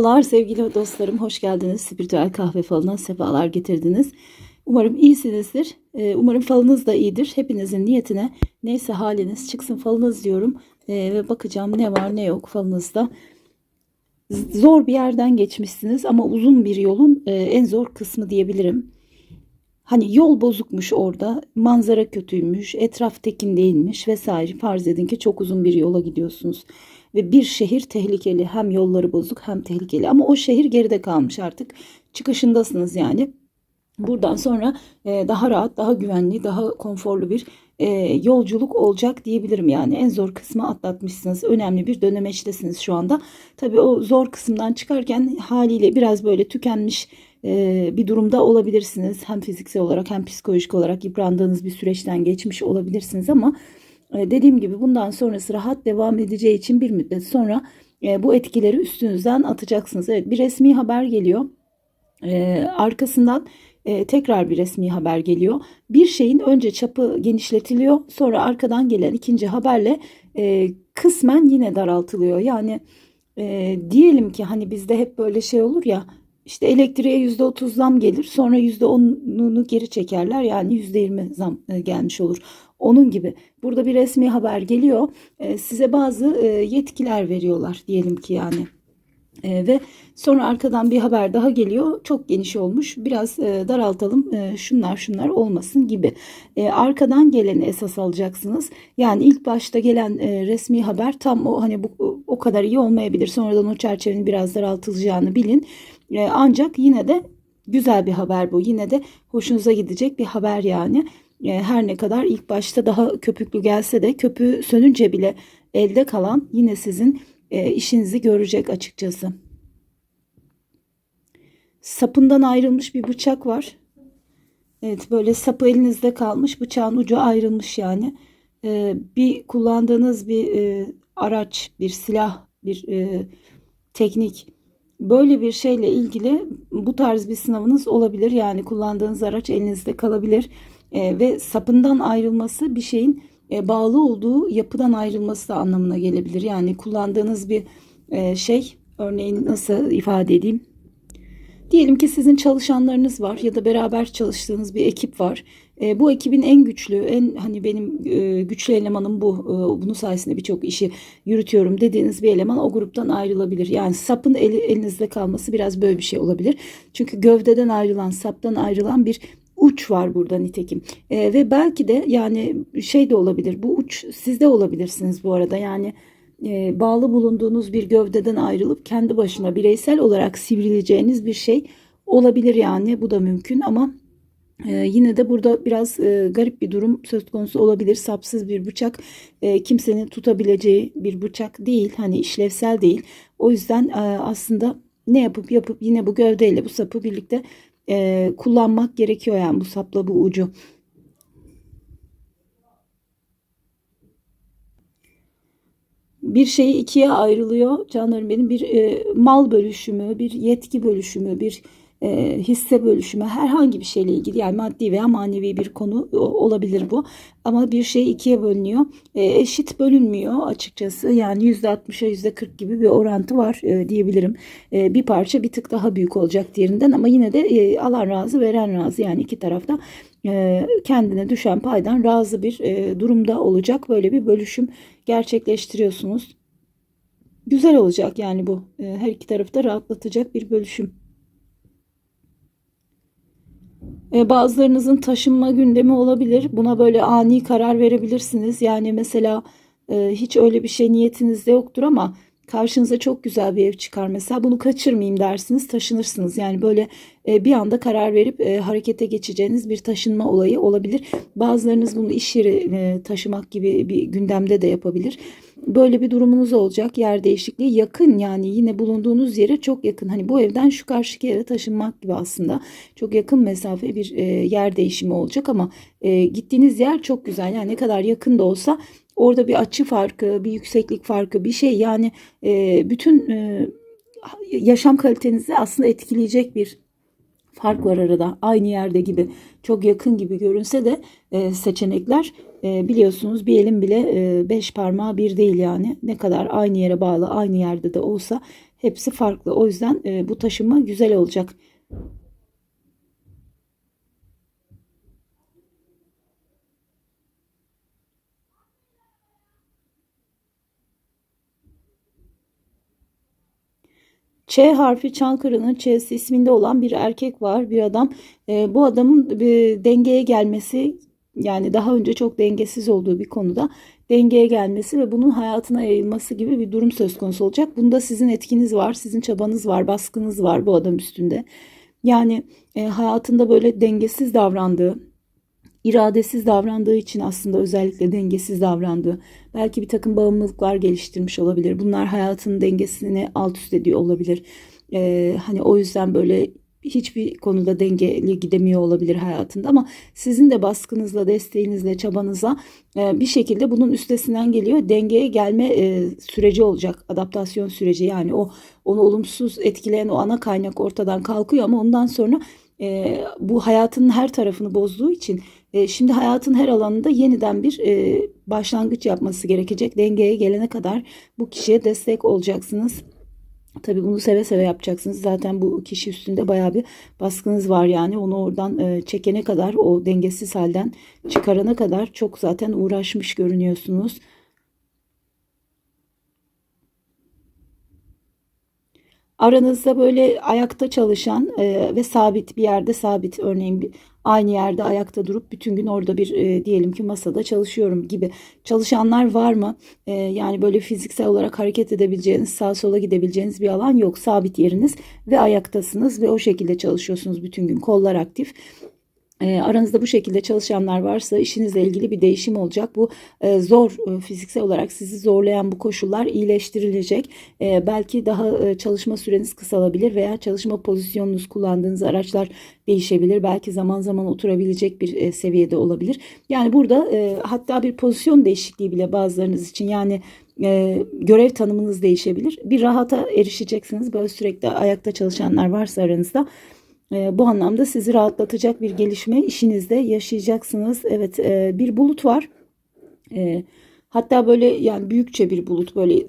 Merhabalar sevgili dostlarım, hoş geldiniz. Spiritüel kahve falına sefalar getirdiniz. Umarım iyisinizdir. Ee, Umarım falınız da iyidir. Hepinizin niyetine neyse haliniz çıksın falınız diyorum. Ee, Ve bakacağım ne var ne yok falınızda. Zor bir yerden geçmişsiniz ama uzun bir yolun e, en zor kısmı diyebilirim. Hani yol bozukmuş orada, manzara kötüymüş, etraf tekin değilmiş vesaire. Farz edin ki çok uzun bir yola gidiyorsunuz. Ve bir şehir tehlikeli. Hem yolları bozuk hem tehlikeli. Ama o şehir geride kalmış artık. Çıkışındasınız yani. Buradan sonra e, daha rahat, daha güvenli, daha konforlu bir e, yolculuk olacak diyebilirim yani. En zor kısmı atlatmışsınız. Önemli bir dönemeçtesiniz şu anda. Tabii o zor kısımdan çıkarken haliyle biraz böyle tükenmiş e, bir durumda olabilirsiniz. Hem fiziksel olarak hem psikolojik olarak yıprandığınız bir süreçten geçmiş olabilirsiniz ama dediğim gibi bundan sonrası rahat devam edeceği için bir müddet sonra e, bu etkileri üstünüzden atacaksınız. Evet bir resmi haber geliyor. E, arkasından e, tekrar bir resmi haber geliyor. Bir şeyin önce çapı genişletiliyor, sonra arkadan gelen ikinci haberle e, kısmen yine daraltılıyor. Yani e, diyelim ki hani bizde hep böyle şey olur ya, işte elektriğe %30 zam gelir, sonra %10'unu geri çekerler. Yani %20 zam e, gelmiş olur. Onun gibi. Burada bir resmi haber geliyor. E, size bazı e, yetkiler veriyorlar diyelim ki yani. E, ve sonra arkadan bir haber daha geliyor. Çok geniş olmuş. Biraz e, daraltalım. E, şunlar şunlar olmasın gibi. Arkadan geleni esas alacaksınız. Yani ilk başta gelen e, resmi haber tam o hani bu o kadar iyi olmayabilir. Sonradan o çerçevenin biraz daraltılacağını bilin. Ancak yine de güzel bir haber bu. Yine de hoşunuza gidecek bir haber yani. E, her ne kadar ilk başta daha köpüklü gelse de köpüğü sönünce bile elde kalan yine sizin e, işinizi görecek açıkçası. Sapından ayrılmış bir bıçak var. Evet böyle sapı elinizde kalmış bıçağın ucu ayrılmış yani. E, bir kullandığınız bir araç, bir silah, bir teknik böyle bir şeyle ilgili bu tarz bir sınavınız olabilir. Yani kullandığınız araç elinizde kalabilir. E, ve sapından ayrılması bir şeyin e, bağlı olduğu yapıdan ayrılması da anlamına gelebilir. Yani kullandığınız bir e, şey örneğin nasıl ifade edeyim? Diyelim ki sizin çalışanlarınız var ya da beraber çalıştığınız bir ekip var. E, bu ekibin en güçlü, en hani benim e, güçlü elemanım bu. E, bunun sayesinde birçok işi yürütüyorum dediğiniz bir eleman o gruptan ayrılabilir. Yani sapın eli, elinizde kalması biraz böyle bir şey olabilir. Çünkü gövdeden ayrılan, saptan ayrılan bir uç var burada nitekim. E, ve belki de yani şey de olabilir. Bu uç sizde olabilirsiniz bu arada. Yani e, bağlı bulunduğunuz bir gövdeden ayrılıp kendi başına bireysel olarak sivrileceğiniz bir şey olabilir yani. Bu da mümkün ama ee, yine de burada biraz e, garip bir durum söz konusu olabilir. Sapsız bir bıçak e, kimsenin tutabileceği bir bıçak değil. Hani işlevsel değil. O yüzden e, aslında ne yapıp yapıp yine bu gövdeyle bu sapı birlikte e, kullanmak gerekiyor yani bu sapla bu ucu. bir şey ikiye ayrılıyor canlarım benim bir e, mal bölüşümü, bir yetki bölüşümü, bir e, hisse bölüşümü herhangi bir şeyle ilgili yani maddi veya manevi bir konu olabilir bu. Ama bir şey ikiye bölünüyor. E, eşit bölünmüyor açıkçası. Yani %60'a %40 gibi bir orantı var e, diyebilirim. E, bir parça bir tık daha büyük olacak diğerinden ama yine de e, alan razı veren razı yani iki tarafta e, kendine düşen paydan razı bir e, durumda olacak. Böyle bir bölüşüm gerçekleştiriyorsunuz. Güzel olacak yani bu. E, her iki tarafta rahatlatacak bir bölüşüm. E, bazılarınızın taşınma gündemi olabilir. Buna böyle ani karar verebilirsiniz. Yani mesela e, hiç öyle bir şey niyetinizde yoktur ama karşınıza çok güzel bir ev çıkar mesela bunu kaçırmayayım dersiniz taşınırsınız yani böyle e, bir anda karar verip e, harekete geçeceğiniz bir taşınma olayı olabilir bazılarınız bunu iş yeri e, taşımak gibi bir gündemde de yapabilir böyle bir durumunuz olacak. Yer değişikliği yakın yani. Yine bulunduğunuz yere çok yakın. Hani bu evden şu karşıki yere taşınmak gibi aslında. Çok yakın mesafe bir e, yer değişimi olacak ama e, gittiğiniz yer çok güzel. Yani ne kadar yakın da olsa Orada bir açı farkı, bir yükseklik farkı, bir şey. Yani e, bütün e, yaşam kalitenizi aslında etkileyecek bir fark var arada. Aynı yerde gibi, çok yakın gibi görünse de e, seçenekler e, biliyorsunuz bir elin bile e, beş parmağı bir değil yani. Ne kadar aynı yere bağlı, aynı yerde de olsa hepsi farklı. O yüzden e, bu taşıma güzel olacak. Ç harfi Çankırı'nın Ç'si isminde olan bir erkek var, bir adam. E, bu adamın bir dengeye gelmesi yani daha önce çok dengesiz olduğu bir konuda dengeye gelmesi ve bunun hayatına yayılması gibi bir durum söz konusu olacak. Bunda sizin etkiniz var, sizin çabanız var, baskınız var bu adam üstünde. Yani e, hayatında böyle dengesiz davrandığı, iradesiz davrandığı için aslında özellikle dengesiz davrandığı, belki bir takım bağımlılıklar geliştirmiş olabilir. Bunlar hayatının dengesini alt üst ediyor olabilir. Ee, hani o yüzden böyle hiçbir konuda dengeli gidemiyor olabilir hayatında ama sizin de baskınızla, desteğinizle, çabanızla e, bir şekilde bunun üstesinden geliyor. Dengeye gelme e, süreci olacak. Adaptasyon süreci yani o onu olumsuz etkileyen o ana kaynak ortadan kalkıyor ama ondan sonra e, bu hayatının her tarafını bozduğu için e, şimdi hayatın her alanında yeniden bir e, başlangıç yapması gerekecek. Dengeye gelene kadar bu kişiye destek olacaksınız. Tabii bunu seve seve yapacaksınız. Zaten bu kişi üstünde bayağı bir baskınız var yani. Onu oradan e, çekene kadar, o dengesiz halden çıkarana kadar çok zaten uğraşmış görünüyorsunuz. Aranızda böyle ayakta çalışan e, ve sabit bir yerde sabit örneğin bir, aynı yerde ayakta durup bütün gün orada bir e, diyelim ki masada çalışıyorum gibi çalışanlar var mı? E, yani böyle fiziksel olarak hareket edebileceğiniz, sağa sola gidebileceğiniz bir alan yok. Sabit yeriniz ve ayaktasınız ve o şekilde çalışıyorsunuz bütün gün. Kollar aktif. E, aranızda bu şekilde çalışanlar varsa işinizle ilgili bir değişim olacak. Bu e, zor e, fiziksel olarak sizi zorlayan bu koşullar iyileştirilecek. E, belki daha çalışma süreniz kısalabilir veya çalışma pozisyonunuz kullandığınız araçlar değişebilir. Belki zaman zaman oturabilecek bir seviyede olabilir. Yani burada hatta bir pozisyon değişikliği bile bazılarınız için yani görev tanımınız değişebilir. Bir rahata erişeceksiniz. Böyle sürekli ayakta çalışanlar varsa aranızda e, bu anlamda sizi rahatlatacak bir gelişme işinizde yaşayacaksınız. Evet e, bir bulut var. E, hatta böyle yani büyükçe bir bulut böyle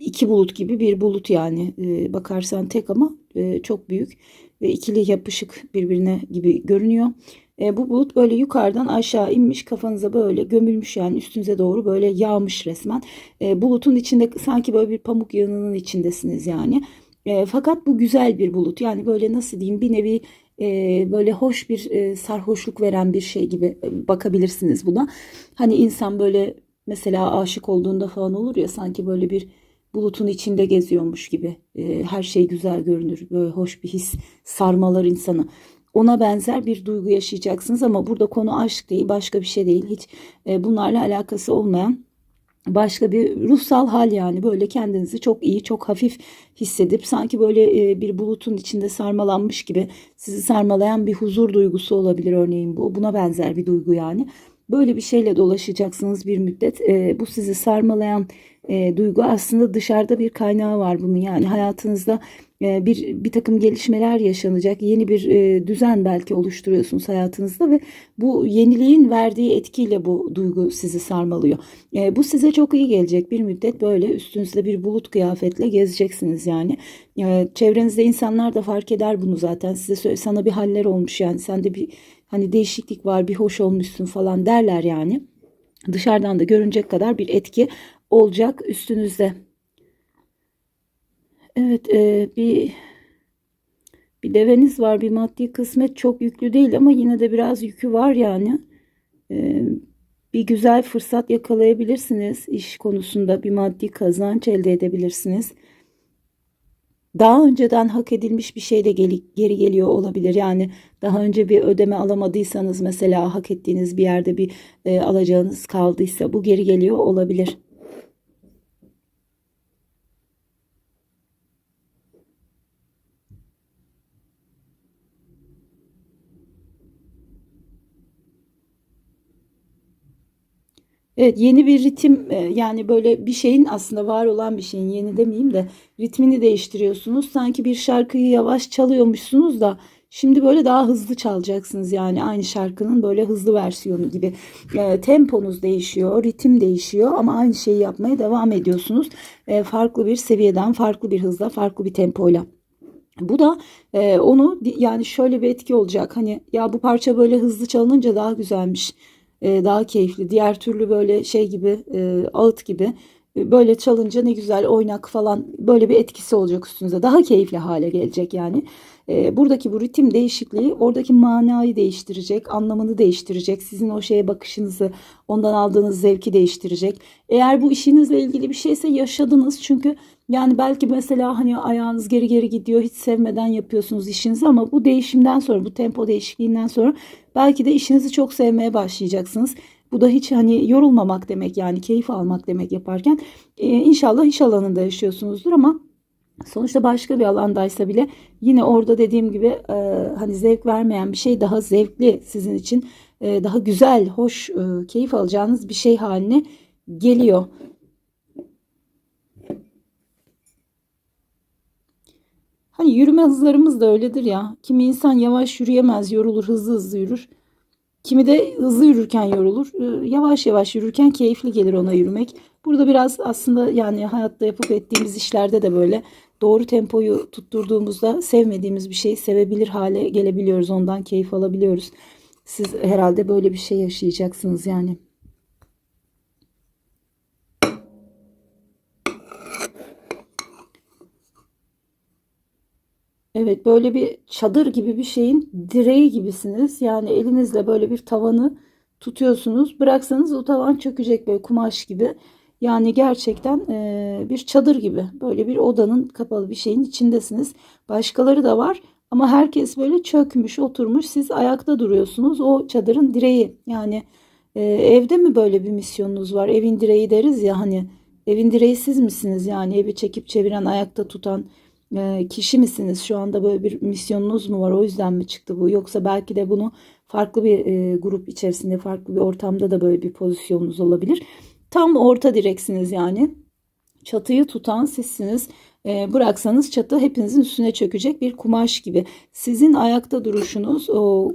iki bulut gibi bir bulut yani e, bakarsan tek ama e, çok büyük ve ikili yapışık birbirine gibi görünüyor. E, bu bulut böyle yukarıdan aşağı inmiş kafanıza böyle gömülmüş yani üstünüze doğru böyle yağmış resmen. E, bulutun içinde sanki böyle bir pamuk yığınının içindesiniz yani. E, fakat bu güzel bir bulut. Yani böyle nasıl diyeyim bir nevi e, böyle hoş bir e, sarhoşluk veren bir şey gibi bakabilirsiniz buna. Hani insan böyle mesela aşık olduğunda falan olur ya sanki böyle bir bulutun içinde geziyormuş gibi. E, her şey güzel görünür. Böyle hoş bir his sarmalar insanı. Ona benzer bir duygu yaşayacaksınız ama burada konu aşk değil, başka bir şey değil. Hiç e, bunlarla alakası olmayan başka bir ruhsal hal yani. Böyle kendinizi çok iyi çok hafif hissedip sanki böyle e, bir bulutun içinde sarmalanmış gibi sizi sarmalayan bir huzur duygusu olabilir örneğin bu. Buna benzer bir duygu yani. Böyle bir şeyle dolaşacaksınız bir müddet. E, bu sizi sarmalayan e, duygu aslında dışarıda bir kaynağı var bunun. Yani hayatınızda bir bir takım gelişmeler yaşanacak yeni bir e, düzen belki oluşturuyorsunuz hayatınızda ve bu yeniliğin verdiği etkiyle bu duygu sizi sarmalıyor. E, bu size çok iyi gelecek bir müddet böyle üstünüzde bir bulut kıyafetle gezeceksiniz yani. E, çevrenizde insanlar da fark eder bunu zaten size sana bir haller olmuş yani sende bir hani değişiklik var bir hoş olmuşsun falan derler yani. Dışarıdan da görünecek kadar bir etki olacak üstünüzde. Evet e, bir bir deveniz var bir maddi kısmet çok yüklü değil ama yine de biraz yükü var yani. E, bir güzel fırsat yakalayabilirsiniz iş konusunda bir maddi kazanç elde edebilirsiniz. Daha önceden hak edilmiş bir şey de geri, geri geliyor olabilir. Yani daha önce bir ödeme alamadıysanız mesela hak ettiğiniz bir yerde bir e, alacağınız kaldıysa bu geri geliyor olabilir. Evet yeni bir ritim e, yani böyle bir şeyin aslında var olan bir şeyin yeni demeyeyim de ritmini değiştiriyorsunuz. Sanki bir şarkıyı yavaş çalıyormuşsunuz da Şimdi böyle daha hızlı çalacaksınız yani aynı şarkının böyle hızlı versiyonu gibi. E, temponuz değişiyor, ritim değişiyor ama aynı şeyi yapmaya devam ediyorsunuz. E, farklı bir seviyeden, farklı bir hızla, farklı bir tempoyla. Bu da e, onu yani şöyle bir etki olacak. Hani ya bu parça böyle hızlı çalınınca daha güzelmiş. E, daha keyifli. Diğer türlü böyle şey gibi e, ağıt gibi böyle çalınca ne güzel oynak falan böyle bir etkisi olacak üstünüze. Daha keyifli hale gelecek yani. E, buradaki bu ritim değişikliği oradaki manayı değiştirecek, anlamını değiştirecek. Sizin o şeye bakışınızı, ondan aldığınız zevki değiştirecek. Eğer bu işinizle ilgili bir şeyse yaşadınız çünkü yani belki mesela hani ayağınız geri geri gidiyor hiç sevmeden yapıyorsunuz işinizi ama bu değişimden sonra bu tempo değişikliğinden sonra belki de işinizi çok sevmeye başlayacaksınız. Bu da hiç hani yorulmamak demek yani keyif almak demek yaparken ee, inşallah iş alanında yaşıyorsunuzdur ama sonuçta başka bir alandaysa bile yine orada dediğim gibi e, hani zevk vermeyen bir şey daha zevkli sizin için e, daha güzel, hoş, e, keyif alacağınız bir şey haline geliyor. Hani yürüme hızlarımız da öyledir ya. Kimi insan yavaş yürüyemez, yorulur, hızlı hızlı yürür. Kimi de hızlı yürürken yorulur. Ee, Yavaş yavaş yürürken keyifli gelir ona yürümek. Burada biraz aslında yani hayatta yapıp ettiğimiz işlerde de böyle doğru tempoyu tutturduğumuzda sevmediğimiz bir şeyi sevebilir hale gelebiliyoruz. Ondan keyif alabiliyoruz. Siz herhalde böyle bir şey yaşayacaksınız yani. Evet böyle bir çadır gibi bir şeyin direği gibisiniz. Yani elinizle böyle bir tavanı tutuyorsunuz. Bıraksanız o tavan çökecek böyle kumaş gibi. Yani gerçekten e, bir çadır gibi. Böyle bir odanın kapalı bir şeyin içindesiniz. Başkaları da var ama herkes böyle çökmüş, oturmuş. Siz ayakta duruyorsunuz. O çadırın direği. Yani e, evde mi böyle bir misyonunuz var? Evin direği deriz ya hani. Evin direği siz misiniz? Yani evi çekip çeviren, ayakta tutan e, kişi misiniz? Şu anda böyle bir misyonunuz mu var? O yüzden mi çıktı bu? Yoksa belki de bunu farklı bir e, grup içerisinde, farklı bir ortamda da böyle bir pozisyonunuz olabilir. Tam orta direksiniz yani. Çatıyı tutan sizsiniz. E, bıraksanız çatı hepinizin üstüne çökecek bir kumaş gibi. Sizin ayakta duruşunuz, o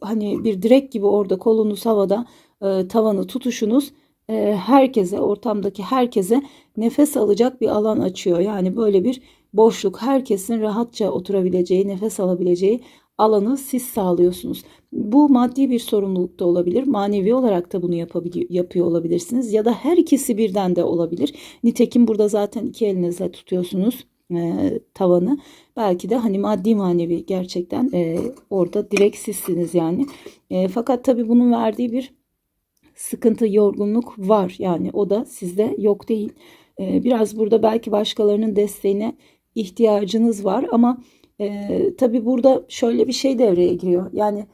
hani bir direk gibi orada kolunuz havada, e, tavanı tutuşunuz e, herkese, ortamdaki herkese nefes alacak bir alan açıyor. Yani böyle bir boşluk, herkesin rahatça oturabileceği, nefes alabileceği alanı siz sağlıyorsunuz. Bu maddi bir sorumluluk da olabilir. Manevi olarak da bunu yapıyor olabilirsiniz. Ya da her ikisi birden de olabilir. Nitekim burada zaten iki elinizle tutuyorsunuz e, tavanı. Belki de hani maddi manevi gerçekten e, orada direkt sizsiniz yani. E, fakat tabii bunun verdiği bir sıkıntı, yorgunluk var. Yani o da sizde yok değil. E, biraz burada belki başkalarının desteğine ihtiyacınız var ama e, tabii burada şöyle bir şey devreye giriyor. Yani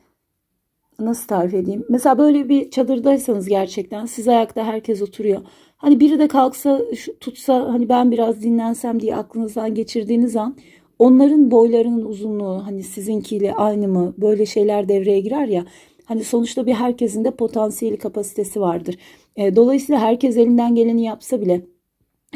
nasıl tarif edeyim? Mesela böyle bir çadırdaysanız gerçekten siz ayakta herkes oturuyor. Hani biri de kalksa tutsa hani ben biraz dinlensem diye aklınızdan geçirdiğiniz an onların boylarının uzunluğu hani sizinkiyle aynı mı böyle şeyler devreye girer ya. Hani sonuçta bir herkesin de potansiyeli kapasitesi vardır. E, dolayısıyla herkes elinden geleni yapsa bile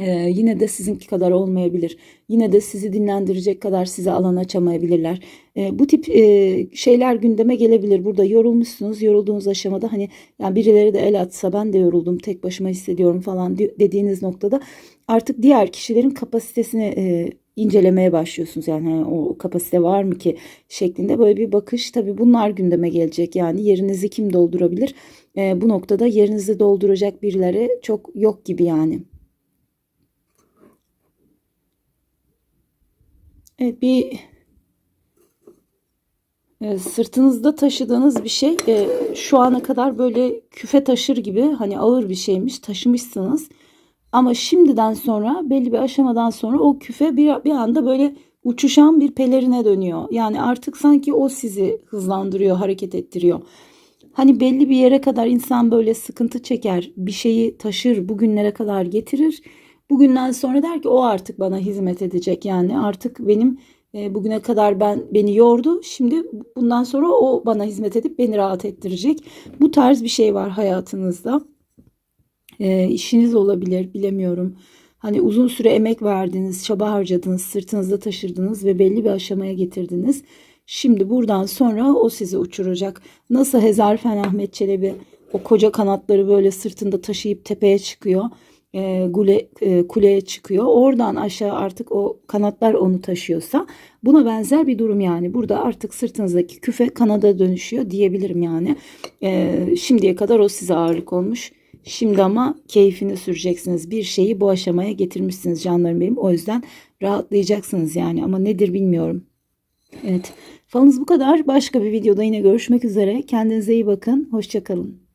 ee, yine de sizinki kadar olmayabilir. Yine de sizi dinlendirecek kadar size alan açamayabilirler. Ee, bu tip e, şeyler gündeme gelebilir. Burada yorulmuşsunuz. Yorulduğunuz aşamada hani yani birileri de el atsa ben de yoruldum tek başıma hissediyorum falan dediğiniz noktada artık diğer kişilerin kapasitesini e, incelemeye başlıyorsunuz. Yani hani o kapasite var mı ki şeklinde böyle bir bakış. Tabii bunlar gündeme gelecek. Yani yerinizi kim doldurabilir? E, bu noktada yerinizi dolduracak birileri çok yok gibi yani. Evet bir e, sırtınızda taşıdığınız bir şey e, şu ana kadar böyle küfe taşır gibi hani ağır bir şeymiş taşımışsınız. Ama şimdiden sonra belli bir aşamadan sonra o küfe bir, bir anda böyle uçuşan bir pelerine dönüyor. Yani artık sanki o sizi hızlandırıyor, hareket ettiriyor. Hani belli bir yere kadar insan böyle sıkıntı çeker, bir şeyi taşır, bugünlere kadar getirir. Bugünden sonra der ki o artık bana hizmet edecek. Yani artık benim e, bugüne kadar ben beni yordu. Şimdi bundan sonra o bana hizmet edip beni rahat ettirecek. Bu tarz bir şey var hayatınızda. E, işiniz olabilir bilemiyorum. Hani uzun süre emek verdiniz, çaba harcadınız, sırtınızda taşırdınız ve belli bir aşamaya getirdiniz. Şimdi buradan sonra o sizi uçuracak. Nasıl Hezarfen Ahmet Çelebi o koca kanatları böyle sırtında taşıyıp tepeye çıkıyor. E, gule, e, kuleye çıkıyor. Oradan aşağı artık o kanatlar onu taşıyorsa buna benzer bir durum yani. Burada artık sırtınızdaki küfe kanada dönüşüyor diyebilirim yani. E, şimdiye kadar o size ağırlık olmuş. Şimdi ama keyfini süreceksiniz. Bir şeyi bu aşamaya getirmişsiniz canlarım benim. O yüzden rahatlayacaksınız yani ama nedir bilmiyorum. Evet. Falınız bu kadar. Başka bir videoda yine görüşmek üzere. Kendinize iyi bakın. Hoşçakalın.